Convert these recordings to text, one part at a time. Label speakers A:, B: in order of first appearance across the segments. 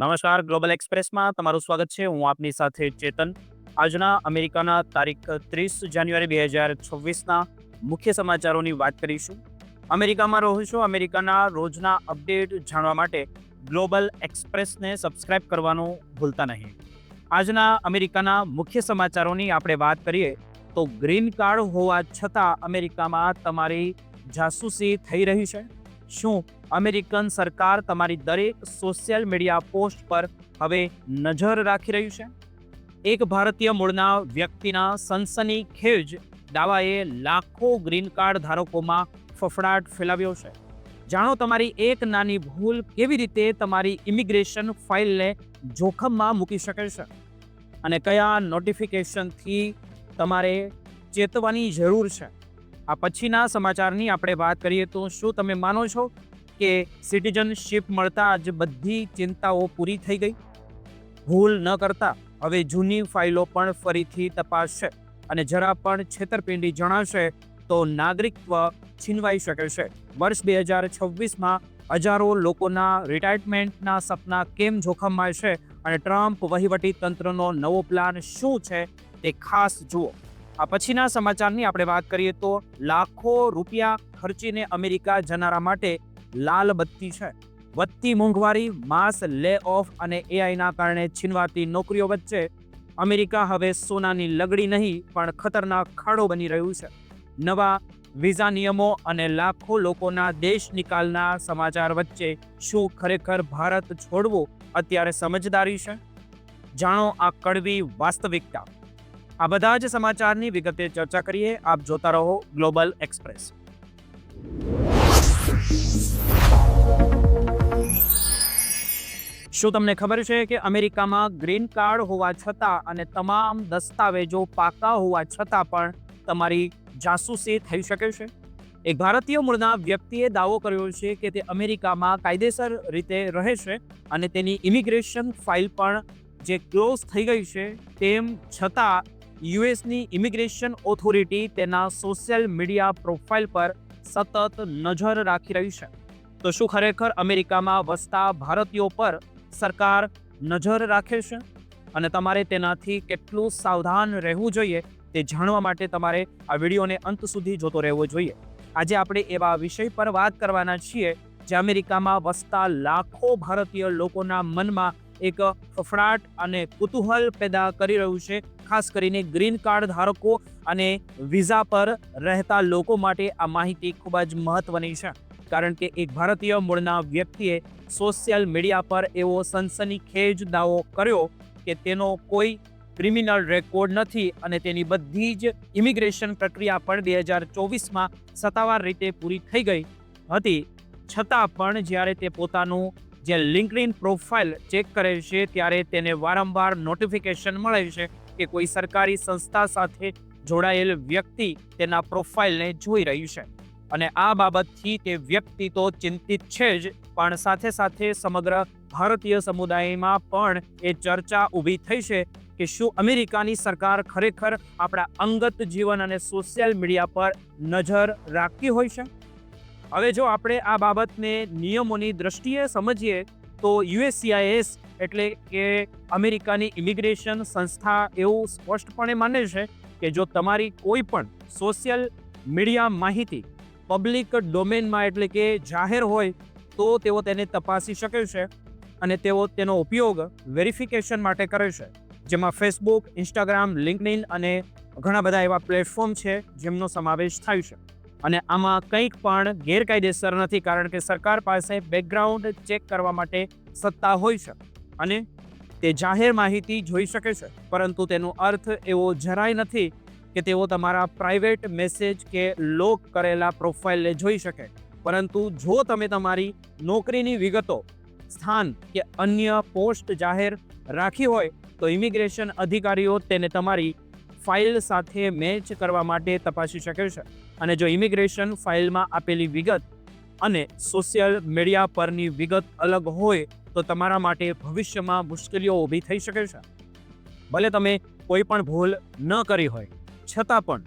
A: નમસ્કાર ગ્લોબલ એક્સપ્રેસમાં તમારું સ્વાગત છે. હું આપની સાથે ચેતન. આજના અમેરિકાના તારીખ ત્રીસ જાન્યુઆરી બે હજાર છવ્વીસના મુખ્ય સમાચારોની વાત કરીશું. અમેરિકામાં રહો છો. અમેરિકાના રોજના અપડેટ જાણવા માટે ગ્લોબલ એક્સપ્રેસને સબસ્ક્રાઇબ કરવાનું ભૂલતા નહીં. આજના અમેરિકાના મુખ્ય સમાચારોની આપણે વાત કરીએ તો ગ્રીન કાર્ડ હોવા છતાં અમેરિકામાં તમારી જાસૂસી થઈ રહી છે. શું અમેરિકન સરકાર તમારી દરેક સોશિયલ મીડિયા પોસ્ટ પર હવે નજર રાખી રહ્યું છે. એક ભારતીય મૂળના વ્યક્તિના સનસની ખેજ દાવાએ લાખો ગ્રીન કાર્ડ ધારકોમાં ફફડાટ ફેલાવ્યો છે. જાણો તમારી એક નાની ભૂલ કેવી રીતે તમારી ઇમિગ્રેશન ફાઇલને જોખમમાં મૂકી શકે છે? અને કયા નોટિફિકેશનથી તમારે ચેતવાની જરૂર છે? આ પછીના સમાચારની આપણે વાત કરીએ તો શું તમે માનો છો કે સિટીઝનશીપ મળતા જ બધી ચિંતાઓ પૂરી થઈ ગઈ? ભૂલ ન કરતા હવે જૂની ફાઇલો પણ ફરીથી તપાસશે અને જરા પણ છેતરપિંડી જણાશે તો નાગરિકત્વ છીનવાઈ શકે છે. વર્ષ બે હજાર છવ્વીસમાં હજારો લોકોના રિટાયરમેન્ટના સપના કેમ જોખમમાં છે અને ટ્રમ્પ વહીવટી તંત્રનો નવો પ્લાન શું છે તે ખાસ જુઓ. આ પછીના સમાચારની આપણે વાત કરીએ તો લાખો રૂપિયા ખર્ચીને અમેરિકા જનારા માટે લાલ બત્તી છે. વધતી મોંઘવારી, માસ લે ઓફ અને એઆઈના કારણે છીનવાતી નોકરીઓ વચ્ચે અમેરિકા હવે સોનાની લગડી નહીં, પણ ખતરનાક ખાડો બની રહ્યું છે. નવા વિઝા નિયમો અને લાખો લોકોના દેશ નિકાલના સમાચાર વચ્ચે શું ખરેખર ભારત છોડવું અત્યારે સમજદારી છે? જાણો આ કડવી વાસ્તવિકતા. આ બધા જ સમાચારની વિગતે ચર્ચા કરીએ. આપ જોતા રહો ગ્લોબલ એક્સપ્રેસ. શું તમને ખબર છે કે અમેરિકામાં ગ્રીન કાર્ડ હોવા છતાં અને તમામ દસ્તાવેજો પાકા હોવા છતાં પણ તમારી જાસૂસી થઈ શકે છે? એક ભારતીય મૂળના વ્યક્તિએ દાવો કર્યો છે કે તે અમેરિકામાં કાયદેસર રીતે રહે છે અને તેની ઇમિગ્રેશન ફાઇલ પણ જે ક્લોઝ થઈ ગઈ છે તેમ છતાં યુએસની ઇમિગ્રેશન ઓથોરિટી તેના સોશિયલ મીડિયા પ્રોફાઇલ પર સતત નજર રાખી રહી છે. તો શું ખરેખર અમેરિકામાં વસતા ભારતીયો પર સરકાર નજર રાખે છે? અને તમારે તેનાથી કેટલું સાવધાન રહેવું જોઈએ તે જાણવા માટે તમારે આ વિડીયોને અંત સુધી જોતો રહેવો જોઈએ. આજે આપણે એવા વિષય પર વાત કરવાના છીએ જે અમેરિકામાં વસતા લાખો ભારતીય લોકોના મનમાં એક ફફડાટ અને કુતૂહલ પેદા કરી રહ્યું છે, ખાસ કરીને ગ્રીન કાર્ડ ધારકો અને વિઝા પર રહેતા લોકો માટે આ માહિતી ખૂબ જ મહત્વની છે. કારણ કે એક ભારતીય મૂળના વ્યક્તિએ સોશિયલ મીડિયા પર એવો સનસનીખેજ દાવો કર્યો કે તેનો કોઈ ક્રિમિનલ રેકોર્ડ નથી અને તેની બધી જ ઇમિગ્રેશન પ્રક્રિયા પણ બે હજાર ચોવીસમાં સત્તાવાર રીતે પૂરી થઈ ગઈ હતી. છતાં પણ જ્યારે તે પોતાનું જે લિંકડિન પ્રોફાઇલ ચેક કરે છે, ત્યારે તેને વારંવાર નોટિફિકેશન મળે છે કે કોઈ સરકારી સંસ્થા સાથે જોડાયેલ વ્યક્તિ તેના પ્રોફાઇલને જોઈ રહ્યું છે. અને આ બાબતથી તે વ્યક્તિ તો ચિંતિત છે જ, પણ સાથે સાથે સમગ્ર ભારતીય સમુદાયમાં પણ એ ચર્ચા ઊભી થઈ છે કે શું અમેરિકાની સરકાર ખરેખર આપણા અંગત જીવન અને સોશિયલ મીડિયા પર નજર રાખતી હોય છે? હવે જો આપણે આ બાબતને નિયમોની દ્રષ્ટિએ સમજીએ, તો યુએસસીઆઈએસ એટલે કે અમેરિકાની ઇમિગ્રેશન સંસ્થા એવું સ્પષ્ટપણે માને છે કે જો તમારી કોઈ પણ સોશિયલ મીડિયા માહિતી પબ્લિક ડોમેનમાં એટલે કે જાહેર હોય, તો તેઓ તેને તપાસી શકે છે અને તેઓ તેનો ઉપયોગ વેરિફિકેશન માટે કરે છે. જેમાં ફેસબુક, ઇન્સ્ટાગ્રામ લિંકડિન અને ઘણા બધા એવા પ્લેટફોર્મ છે જેમનો સમાવેશ થાય છે. અને આમાં કંઈક પણ ગેરકાયદેસર નથી, કારણ કે સરકાર પાસે બેકગ્રાઉન્ડ ચેક કરવા માટે સત્તા હોય છે અને તે જાહેર માહિતી જોઈ શકે છે. પરંતુ તેનો અર્થ એવો જરાય નથી કે તેઓ તમારા પ્રાઇવેટ મેસેજ કે લોક કરેલા પ્રોફાઇલને જોઈ શકે. પરંતુ જો તમે તમારી નોકરીની વિગતો, સ્થાન કે અન્ય પોસ્ટ જાહેર રાખી હોય, તો ઇમિગ્રેશન અધિકારીઓ તેને તમારી ફાઇલ સાથે મેચ કરવા માટે તપાસી શકે છે. અને જો ઇમિગ્રેશન ફાઇલમાં આપેલી વિગત અને સોશિયલ મીડિયા પરની વિગત અલગ હોય તો તમારા માટે ભવિષ્યમાં મુશ્કેલીઓ ઊભી થઈ શકે છે. ભલે તમે કોઈ પણ ભૂલ ન કરી હોય, છતાં પણ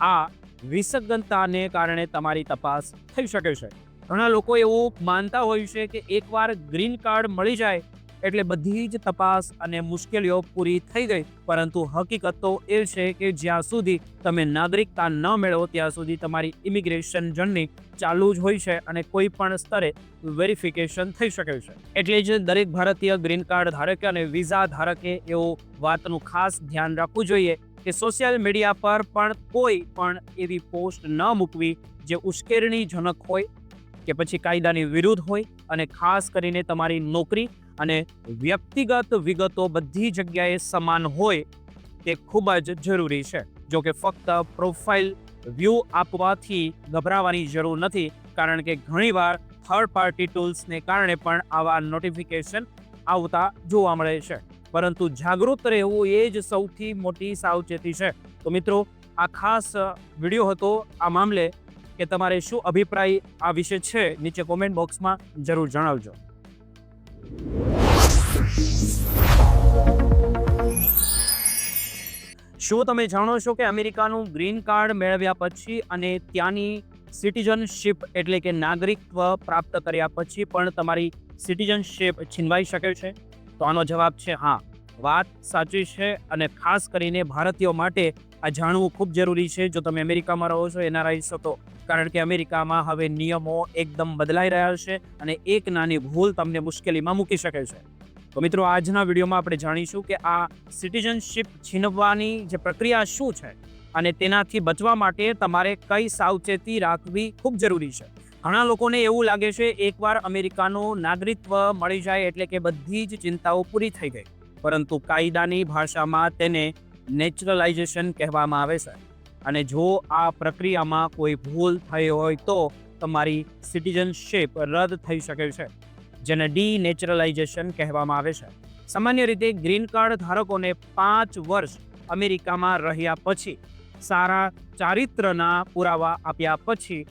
A: આ વિસંગતતાને કારણે તમારી તપાસ થઈ શકે છે. ઘણા લોકો એવું માનતા હોય છે કે એકવાર ગ્રીન કાર્ડ મળી જાય એટલે બધી જ તપાસ અને મુશ્કેલીઓ પૂરી થઈ ગઈ. પરંતુ હકીકત તો એ છે કે જ્યાં સુધી તમે નાગરિકતા ન મેળવો, ત્યાં સુધી તમારી ઇમિગ્રેશન જર્ની ચાલુ જ હોય છે અને કોઈ પણ સ્તરે વેરિફિકેશન થઈ શકે છે. એટલે જ દરેક ભારતીય ગ્રીન કાર્ડ ધારકે અને વિઝા ધારકે એવું વાતનું ખાસ ધ્યાન રાખવું જોઈએ કે સોશિયલ મીડિયા પર પણ કોઈ પણ એવી પોસ્ટ ન મૂકવી જે ઉશ્કેરણીજનક હોય કે પછી કાયદાની વિરુદ્ધ હોય અને ખાસ કરીને તમારી નોકરી અને વ્યક્તિગત વિગતો બધી જગ્યાએ સમાન હોય તે ખૂબ જ જરૂરી છે. જો કે ફક્ત પ્રોફાઇલ વ્યૂ આપવાથી ગભરાવાની જરૂર નથી, કારણ કે ઘણીવાર થર્ડ પાર્ટી ટૂલ્સને કારણે પણ આવા નોટિફિકેશન આવતા જોવા મળે છે. પરંતુ જાગૃત રહેવું એ જ સૌથી મોટી સાવચેતી છે. તો મિત્રો, આ ખાસ વીડિયો હતો આ મામલે કે તમારે શું અભિપ્રાય આ વિશે છે? નીચે કોમેન્ટ બોક્સમાં જરૂર જણાવજો. શું તમે જાણો છો કે અમેરિકાનું ગ્રીન કાર્ડ મેળવ્યા પછી અને ત્યાંની સિટીઝનશીપ એટલે કે નાગરિકત્વ પ્રાપ્ત કર્યા પછી પણ તમારી સિટીઝનશીપ છીનવાઈ શકે છે? તો આનો જવાબ છે હા. વાત સાચી છે અને ખાસ કરીને ભારતીયો માટે આ જાણવું ખૂબ જરૂરી છે. જો તમે અમેરિકામાં રહો છો, એના છો તો કારણ કે અમેરિકામાં હવે નિયમો એકદમ બદલાઈ રહ્યા છે અને એક નાની ભૂલ તમને મુશ્કેલીમાં મૂકી શકે છે. તો મિત્રો, આજના વિડીયોમાં આપણે જાણીશું કે આ સિટીઝનશીપ છીનવવાની જે પ્રક્રિયા શું છે અને તેનાથી બચવા માટે તમારે કઈ સાવચેતી રાખવી ખૂબ જરૂરી છે. ઘણા લોકોને એવું લાગે છે, એકવાર અમેરિકાનું નાગરિકત્વ મળી જાય એટલે કે બધી જ ચિંતાઓ પૂરી થઈ ગઈ. પરંતુ કાયદાની ભાષામાં તેને નેચરલાઇઝેશન કહેવામાં આવે છે. અને જો આ પ્રક્રિયામાં કોઈ ભૂલ થઈ હોય તો તમારી સિટીઝનશીપ રદ થઈ શકે છે, જેને ડી નેચરલાઇઝેશન કહેવામાં આવે છે. સામાન્ય રીતે ગ્રીન કાર્ડ ધારકોને પાંચ વર્ષ અમેરિકામાં રહ્યા પછી સારા ચારિત્રના પુરાવા આપ્યા પછી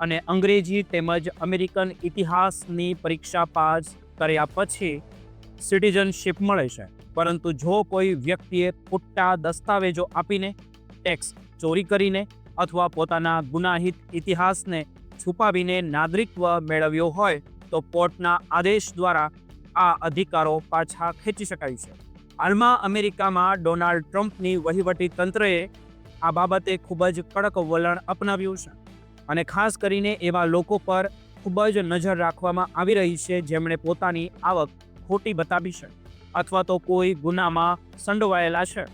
A: અને અંગ્રેજી તેમજ અમેરિકન ઇતિહાસની પરીક્ષા પાસ કર્યા પછી સિટીઝનશીપ મળે છે. પરંતુ જો કોઈ વ્યક્તિએ ખોટા દસ્તાવેજો આપીને ટેક્સ ચોરી કરીને અથવા પોતાના ગુનાહિત ઇતિહાસને છુપાવીને નાગરિકત્વ મેળવ્યો હોય, તો કોર્ટના આદેશ દ્વારા આ અધિકારો પાછા ખેંચી શકાય છે. હાલમાં અમેરિકામાં ડોનાલ્ડ ટ્રમ્પની વહીવટી તંત્રએ આ બાબતે ખૂબ જ કડક વલણ અપનાવ્યું છે અને ખાસ કરીને એવા લોકો પર ખૂબ જ નજર રાખવામાં આવી રહી છે જેમણે પોતાની આવક ખોટી બતાવી છે. અથવા તો કોઈ ગુનામાં સંડોવાયેલા છે.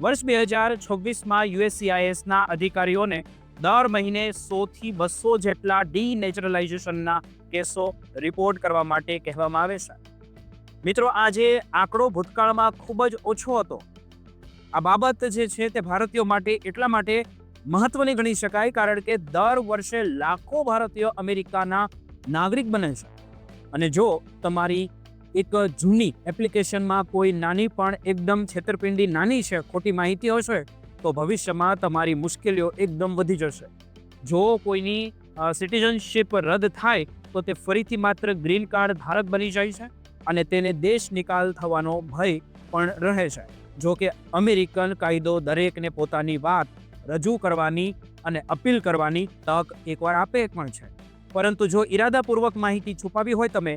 A: વર્ષ બે હજાર છવ્વીસમાં યુએસસીઆઈએસના અધિકારીઓને દર મહિને સોથી બસો જેટલા ડી નેચરલાઇઝેશનના કેસો રિપોર્ટ કરવા માટે કહેવામાં આવે છે. મિત્રો આ જે આંકડો ભૂતકાળમાં ખૂબ જ ઓછો હતો. આ બાબત જે છે તે ભારતીયો માટે, એટલા માટે મહત્વની ગણી શકાય કારણ કે દર વર્ષે લાખો ભારતીયો અમેરિકાના નાગરિક બને છે. અને જો તમારી એક જૂની એપ્લિકેશનમાં કોઈ નાની પણ એકદમ છેતરપિંડી નાની છે, ખોટી માહિતી હશે, તો ભવિષ્યમાં તમારી મુશ્કેલીઓ એકદમ વધી જશે. જો કોઈની સિટીઝનશિપ રદ થાય, તો તે ફરીથી માત્ર ગ્રીન કાર્ડ ધારક બની જાય છે અને તેને દેશ નિકાલ થવાનો ભય પણ રહે છે. જો કે અમેરિકન કાયદો દરેકને પોતાની વાત રજૂ કરવાની અને અપીલ કરવાની તક એકવાર આપે પણ છે. પરંતુ જો ઈરાદાપૂર્વક માહિતી છુપાવી હોય તમે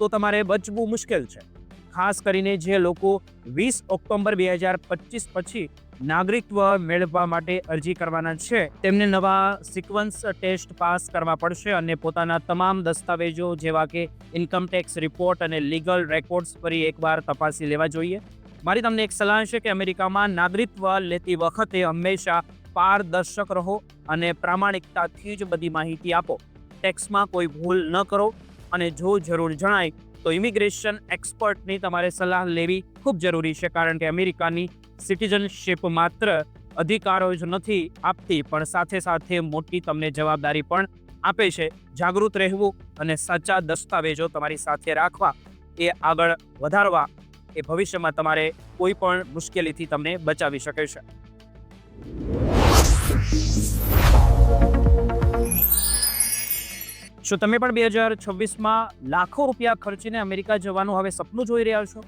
A: તો તમારે બચવું મુશ્કેલ છે. ખાસ કરીને જે લોકો વીસ ઓક્ટોબર બે હજાર પચીસ પછી નાગરિકત્વ મેળવવા માટે અરજી કરવાના છે, તેમને નવા સિક્વન્સ ટેસ્ટ પાસ કરવા પડશે અને પોતાના તમામ દસ્તાવેજો જેવા કે ઇન્કમટેક્સ રિપોર્ટ અને લીગલ રેકોર્ડ્સ ફરી એકવાર તપાસી લેવા જોઈએ. મારી તમને એક સલાહ છે કે અમેરિકામાં નાગરિકત્વ લેતી વખતે હંમેશા પારદર્શક રહો અને પ્રામાણિકતાથી જ બધી માહિતી આપો. ટેક્સમાં કોઈ ભૂલ ન કરો. અને જો જરૂર જણાય, તો ઇમિગ્રેશન એક્સપર્ટની તમારે સલાહ લેવી ખૂબ જરૂરી છે, કારણ કે અમેરિકાની સિટીઝનશિપ માત્ર અધિકારો જ નથી આપતી, પણ સાથે સાથે મોટી તમને જવાબદારી પણ આપે છે. જાગૃત રહેવું અને સાચા દસ્તાવેજો તમારી સાથે રાખવા એ આગળ વધારવા એ ભવિષ્યમાં તમારે કોઈ પણ મુશ્કેલીથી તમને બચાવી શકે છે. શું તમે પણ બે હજાર છવ્વીસમાં લાખો રૂપિયા ખર્ચીને અમેરિકા જવાનું હવે સપનું જોઈ રહ્યા છો?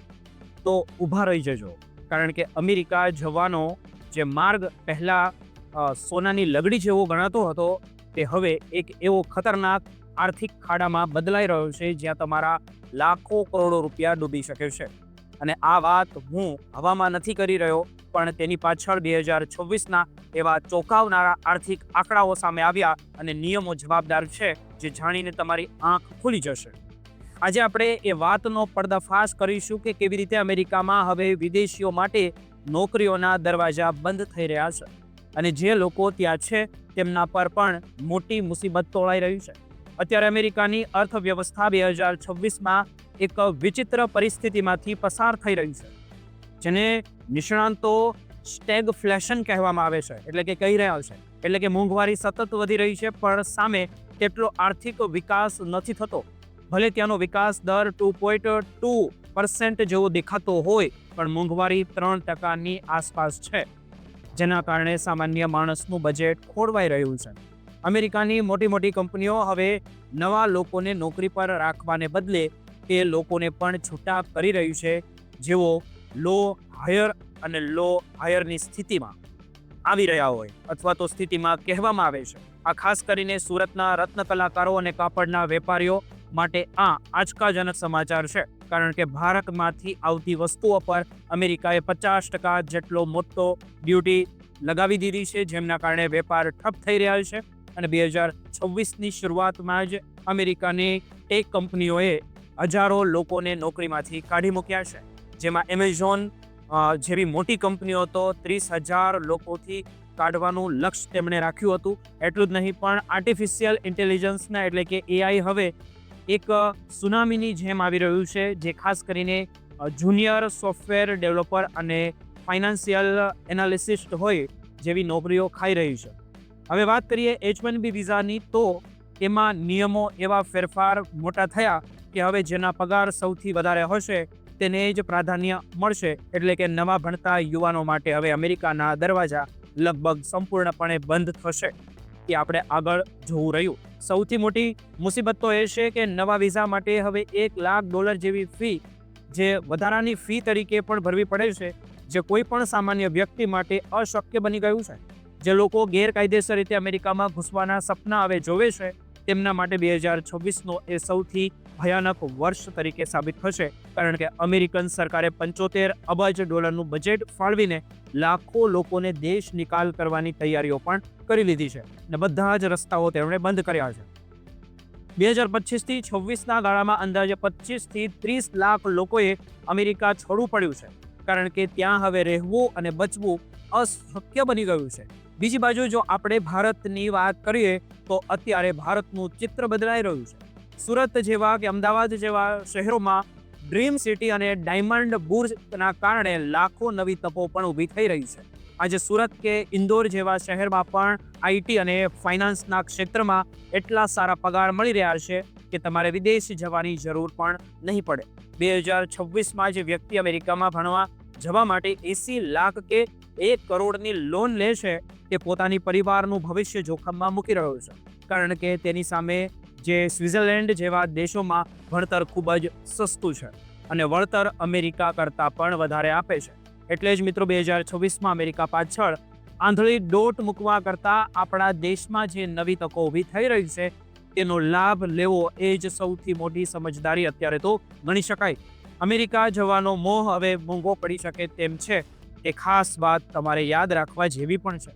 A: તો ઊભા રહી જજો. કારણ કે અમેરિકા જવાનો જે માર્ગ પહેલાં સોનાની લગડી જેવો ગણાતો હતો, તે હવે એક એવો ખતરનાક આર્થિક ખાડામાં બદલાઈ રહ્યો છે, જ્યાં તમારા લાખો કરોડો રૂપિયા ડૂબી શકે છે. અને આ વાત હું હવામાં નથી કરી રહ્યો. પણ તેની પાછળ બે હજાર છવ્વીસના એવા ચોંકાવનારા આર્થિક આંકડાઓ સામે આવ્યા અને નિયમો જવાબદાર છે જે જાણીને તમારી આંખ ખુલી જશે. આજે આપણે એ વાતનો પર્દાફાશ કરીશું કે કેવી રીતે અમેરિકામાં હવે વિદેશીઓ માટે નોકરીઓના દરવાજા બંધ થઈ રહ્યા છે અને જે લોકો ત્યાં છે તેમના પર પણ મોટી મુસીબત તોળાઈ રહી છે. અત્યારે અમેરિકાની અર્થવ્યવસ્થા બે હજાર છવ્વીસમાં એક વિચિત્ર પરિસ્થિતિમાંથી પસાર થઈ રહી છે. જેને નિષ્ણાંતો સ્ટેગફ્લેશન કહેવામાં આવે છે, એટલે કે કહી રહ્યા છે. એટલે કે મોંઘવારી સતત વધી રહી છે, પણ સામે તેટલો આર્થિક વિકાસ નથી થતો. ભલે ત્યાંનો વિકાસ દર ટુ પોઈન્ટ ટુ પર્સન્ટ જેવો દેખાતો હોય, પણ મોંઘવારી ત્રણ ટકાની આસપાસ છે. જેના કારણે સામાન્ય માણસનું બજેટ ખોરવાઈ રહ્યું છે. અમેરિકાની મોટી મોટી કંપનીઓ હવે નવા લોકોને નોકરી પર રાખવાને બદલે તે લોકોને પણ છૂટા કરી રહ્યું છે, જેઓ લો હાયર અને લો હાયરની સ્થિતિમાં આવી રહ્યા હોય અથવા તો સ્થિતિમાં કહેવામાં આવે છે. આ ખાસ કરીને સુરતના રત્ન કલાકારો અને કાપડના વેપારીઓ માટે આ આંચકાજનક સમાચાર છે. કારણ કે ભારતમાંથી આવતી વસ્તુઓ પર અમેરિકાએ પચાસ ટકા જેટલો મોટો ડ્યુટી લગાવી દીધી છે, જેમના કારણે વેપાર ઠપ થઈ રહ્યા છે અને બે હજાર છવ્વીસની શરૂઆતમાં જ અમેરિકાની ટેક કંપનીઓએ હજારો લોકોને નોકરીમાંથી કાઢી મૂક્યા છે. જેમાં એમેઝોન જેવી મોટી કંપનીઓ તો ત્રીસ હજાર લોકોથી કાઢવાનું લક્ષ્ય તેમણે રાખ્યું હતું. એટલું જ નહીં, પણ આર્ટિફિશિયલ ઇન્ટેલિજન્સના એટલે કે એઆઈ હવે એક સુનામીની જેમ આવી રહ્યું છે, જે ખાસ કરીને જુનિયર સોફ્ટવેર ડેવલપર અને ફાઇનાન્શિયલ એનાલિસિસ્ટ હોય જેવી નોકરીઓ ખાઈ રહી છે. હવે વાત કરીએ એચ વન બી વિઝાની, તો એમાં નિયમો એવા ફેરફાર મોટા થયા કે હવે જેના પગાર સૌથી વધારે હશે તેને જ પ્રાધાન્ય મળશે એટલે કે નવા ભણતા યુવાનો માટે હવે અમેરિકાના દરવાજા લગભગ સંપૂર્ણપણે બંધ થશે. એ આપણે આગળ જોવું રહ્યું. સૌથી મોટી મુસીબત તો એ છે કે નવા વિઝા માટે હવે એક લાખ ડોલર જેવી ફી, જે વધારાની ફી તરીકે પણ ભરવી પડે છે, જે કોઈ પણ સામાન્ય વ્યક્તિ માટે અશક્ય બની ગયું છે. જે લોકો ગેરકાયદેસર રીતે અમેરિકામાં ઘૂસવાના સપના હવે જોવે છે તેમના માટે બે હજાર છવ્વીસનો એ સૌથી ભયાનક વર્ષ તરીકે સાબિત થશે. કારણ કે અમેરિકન સરકારે પંચોતેર અબજ ડોલરનું બજેટ ફાળવીને લાખો લોકોને દેશ નિકાલ કરવાની તૈયારીઓ પણ કરી લીધી છે અને બધા જ રસ્તાઓ તેમણે બંધ કર્યા છે. બે હજાર પચીસથી છવ્વીસના ગાળામાં અંદાજે પચીસથી ત્રીસ લાખ લોકોએ અમેરિકા છોડવું પડ્યું છે. કારણ કે ત્યાં હવે રહેવું અને બચવું અશક્ય બની ગયું છે. બીજી બાજુ જો આપણે ભારતની વાત કરીએ, તો અત્યારે ભારતનું ચિત્ર બદલાઈ રહ્યું છે. સુરત જેવા કે અમદાવાદ જેવા શહેરોમાં ડ્રીમ સિટી અને ડાયમંડ બુર્જના કારણે લાખો નવી તકો પણ ઊભી થઈ રહી છે. આજે સુરત કે ઇન્દોર જેવા શહેરમાં પણ આઈટી અને ફાઇનાન્સના ક્ષેત્રમાં એટલા સારા પગાર મળી રહ્યા છે કે તમારે વિદેશ જવાની જરૂર પણ નહીં પડે. બે હજાર છવ્વીસમાં જે વ્યક્તિ અમેરિકામાં ભણવા જવા માટે એસી લાખ કે એક કરોડની લોન લે છે તે પોતાની પરિવારનું ભવિષ્ય જોખમમાં મૂકી રહ્યો છે. કારણ કે તેની સામે જે સ્વિટ્ઝરલેન્ડ જેવા દેશોમાં ભણતર ખૂબ જ સસ્તું છે અને વળતર અમેરિકા કરતાં પણ વધારે આપે છે. એટલે જ મિત્રો બે હજાર છવ્વીસમાં અમેરિકા પાછળ આંધળી દોટ મૂકવા કરતાં આપણા દેશમાં જે નવી તકો ઊભી થઈ રહી છે, તેનો લાભ લેવો એ જ સૌથી મોટી સમજદારી અત્યારે તો ગણી શકાય. અમેરિકા જવાનો મોહ હવે મોંઘો પડી શકે તેમ છે. એ ખાસ વાત તમારે યાદ રાખવા જેવી પણ છે.